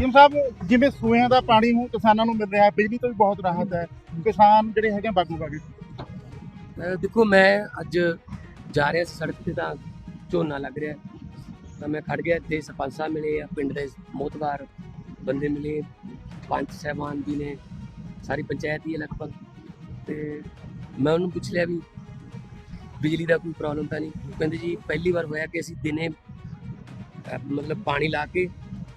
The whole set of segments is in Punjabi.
ਸੀਐਮ ਸਾਹਿਬ, ਜਿਵੇਂ ਸੂਇਆਂ ਦਾ ਪਾਣੀ ਹੁਣ ਕਿਸਾਨਾਂ ਨੂੰ ਮਿਲ ਰਿਹਾ ਹੈ, ਬਿਜਲੀ ਤੋਂ ਵੀ ਬਹੁਤ ਰਾਹਤ ਹੈ। ਕਿਸਾਨ ਜਿਹੜੇ ਹੈਗੇ ਬਾਗੂ ਬਾਗੇ। ਦੇਖੋ, ਮੈਂ ਅੱਜ ਜਾ ਰਿਹਾ ਸੜਕ ਤੇ ਤਾਂ ਝੋਨਾ ਲੱਗ ਰਿਹਾ ਤਾਂ ਮੈਂ ਖੜ ਗਿਆ ਤੇ ਸਰਪੰਚ ਸਾਹਿਬ ਮਿਲੇ ਆ, ਪਿੰਡ ਦੇ ਮੋਤਬਾਰ ਬੰਦੇ ਮਿਲੇ, ਪੰਚ ਸਹਿਬਾਨ ਵੀ ਨੇ, ਸਾਰੀ ਪੰਚਾਇਤ ਹੀ ਹੈ ਲਗਭਗ। ਤੇ ਮੈਂ ਉਹਨੂੰ ਪੁੱਛ ਲਿਆ ਵੀ ਬਿਜਲੀ ਦਾ ਕੋਈ ਪ੍ਰੋਬਲਮ ਤਾਂ ਨਹੀਂ? ਕਹਿੰਦੇ ਜੀ, ਪਹਿਲੀ ਵਾਰ ਹੋਇਆ ਕਿ ਅਸੀਂ ਦਿਨੇ ਮਤਲਬ ਪਾਣੀ ਲਾ ਕੇ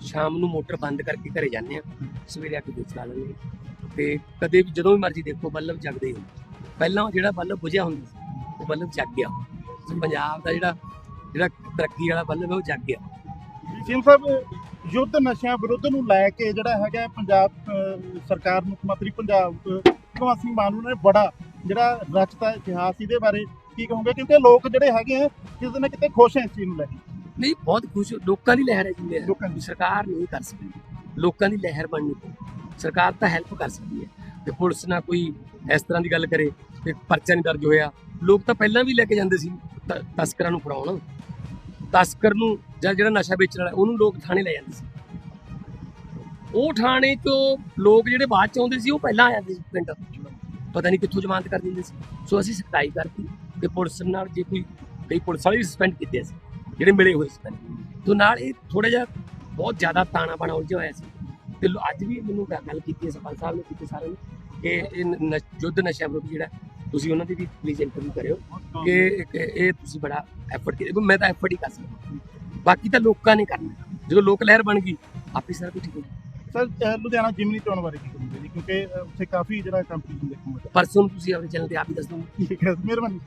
ਸ਼ਾਮ ਨੂੰ ਮੋਟਰ ਬੰਦ ਕਰਕੇ ਘਰੇ ਜਾਂਦੇ ਆ ਸਵੇਰੇ ਆ ਕੇ ਦੇਖ ਲਾ ਲੈਂਦੇ ਹਾਂ। ਤੇ ਕਦੇ ਵੀ ਜਦੋਂ ਵੀ ਮਰਜ਼ੀ ਦੇਖੋ ਬੱਲਬ ਜਗਦੇ ਹੀ ਹੁੰਦੇ। ਪਹਿਲਾਂ ਜਿਹੜਾ ਬੱਲਬ ਬੁਝਿਆ ਹੁੰਦਾ ਸੀ ਉਹ ਬੱਲਬ ਜਗ ਗਿਆ ਪੰਜਾਬ ਦਾ ਜਿਹੜਾ ਜਿਹੜਾ ਤਰੱਕੀ ਵਾਲਾ ਬੱਲਬ ਹੈ ਉਹ ਜਗ ਗਿਆ ਸੀਐਮ ਸਾਹਿਬ ਯੁੱਧ ਨਸ਼ਿਆਂ ਵਿਰੁੱਧ ਨੂੰ ਲੈ ਕੇ ਜਿਹੜਾ ਹੈਗਾ ਪੰਜਾਬ ਅਹ, ਸਰਕਾਰ ਮੁੱਖ ਮੰਤਰੀ ਪੰਜਾਬ ਅਹ, ਭਗਵੰਤ ਸਿੰਘ ਮਾਨ ਨੇ ਬੜਾ ਜਿਹੜਾ ਰਚਤਾ ਇਤਿਹਾਸ ਇਹਦੇ ਬਾਰੇ ਕੀ ਕਹੋਗੇ ਕਿਉਂਕਿ ਲੋਕ ਜਿਹੜੇ ਹੈਗੇ ਆ ਕਿਸੇ ਨਾ ਕਿਤੇ ਖੁਸ਼ ਹੈ ਇਸ ਚੀਜ਼ ਨੂੰ ਲੈ ਕੇ ਨਹੀਂ ਬਹੁਤ ਖੁਸ਼ ਲੋਕਾਂ ਦੀ ਲਹਿਰ ਹੈ ਜੀ ਲਹਿਰ। ਲੋਕਾਂ ਦੀ। ਸਰਕਾਰ ਨਹੀਂ ਕਰ ਸਕਦੀ। ਲੋਕਾਂ ਦੀ ਲਹਿਰ ਬਣਨੀ ਪਊ। ਸਰਕਾਰ ਤਾਂ ਹੈਲਪ ਕਰ ਸਕਦੀ ਹੈ। ਤੇ ਪੁਲਿਸ ਨਾਲ ਕੋਈ ਇਸ ਤਰ੍ਹਾਂ ਦੀ ਗੱਲ ਕਰੇ ਕਿ ਪਰਚਾ ਨਹੀਂ ਦਰਜ ਹੋਇਆ। ਲੋਕ ਤਾਂ ਪਹਿਲਾਂ ਵੀ ਲੈ ਕੇ ਜਾਂਦੇ ਸੀ ਤ- ਤਸਕਰਾਂ ਨੂੰ ਫੜਾਉਣ। ਤਸਕਰ ਨੂੰ ਜਾਂ ਜਿਹੜਾ ਨਸ਼ਾ ਵੇਚਣ ਵਾਲਾ ਉਹਨੂੰ ਲੋਕ ਥਾਣੇ ਲੈ ਜਾਂਦੇ ਸੀ। ਉਹ ਥਾਣੇ ਤੋਂ ਲੋਕ ਜਿਹੜੇ ਬਾਅਦ ਚ ਆਉਂਦੇ ਸੀ ਉਹ ਪਹਿਲਾਂ ਆ ਜਾਂਦੇ ਸੀ ਪਿੰਡ ਪਤਾ ਨਹੀਂ ਕਿੱਥੋਂ ਜ਼ਮਾਨਤ ਕਰ ਦਿੰਦੇ ਸੀ। ਸੋ ਅਸੀਂ ਸਖਤਾਈ ਕਰਤੀ ਤੇ ਪੁਲਿਸ ਨਾਲ ਜੇ ਕੋਈ ਕਈ ਪੁਲਿਸ ਵਾਲੇ ਵੀ ਸਸਪੈਂਡ ਕੀਤੇ ਸੀ। ਜਿਹੜੇ ਮਿਲੇ ਹੋਏ ਸਸਪੈਂਡ ਤੋਂ ਨਾਲ ਇਹ ਥੋੜਾ ਜਿਹਾ ਬਹੁਤ ਜ਼ਿਆਦਾ ਤਾਣਾ ਬਾਣਾ ਉਲਝਿਆ ਹੋਇਆ ਸੀ। ਤੇ ਅੱਜ ਵੀ ਮੈਨੂੰ ਗੱਲ ਕੀਤੀ ਸਰਪੰਚ ਸਾਹਿਬ ਨੇ ਕੀਤੀ ਸਾਰਿਆਂ ਨੇ ਕਿ ਇਹ ਯੁੱਧ ਨਸ਼ਾ ਵਿਰੁੱਧ ਜਿਹੜਾ ਤੁਸੀਂ ਉਹਨਾਂ ਦੀ ਵੀ ਪਲੀਜ਼ ਇੰਟਰਵਿਊ ਕਰਿਓ ਕਿ ਇਹ ਤੁਸੀਂ ਬੜਾ ਐਫਰਟ ਕੀਤਾ। ਮੈਂ ਤਾਂ ਐਫਰਟ ਹੀ ਕਰ ਸਕਦਾ। ਬਾਕੀ ਤਾਂ ਲੋਕਾਂ ਨੇ ਕਰਨਾ। ਜਦੋਂ ਲੋਕ ਲਹਿਰ ਬਣ ਗਈ ਆਪੇ ਸਾਰਾ ਕੁਝ ਠੀਕ ਹੋ। ਸਰ ਲੁਧਿਆਣਾ ਜਿਮਨੀ ਚੋਣ ਬਾਰੇ ਕੀ ਕਹੋਗੇ ਜੀ? ਕਿਉਂਕਿ ਉੱਥੇ ਕਾਫੀ ਜਿਹੜਾ ਕੰਪੀਟੀਸ਼ਨ ਮਿਲਿਆ। ਪਰਸੋਂ ਤੁਸੀਂ ਆਪਣੇ ਚੈਨਲ ਤੇ ਆਪ ਹੀ ਦੱਸ ਦਿਓ ਠੀਕ ਹੈ ਮਿਹਰਬਾਨੀ।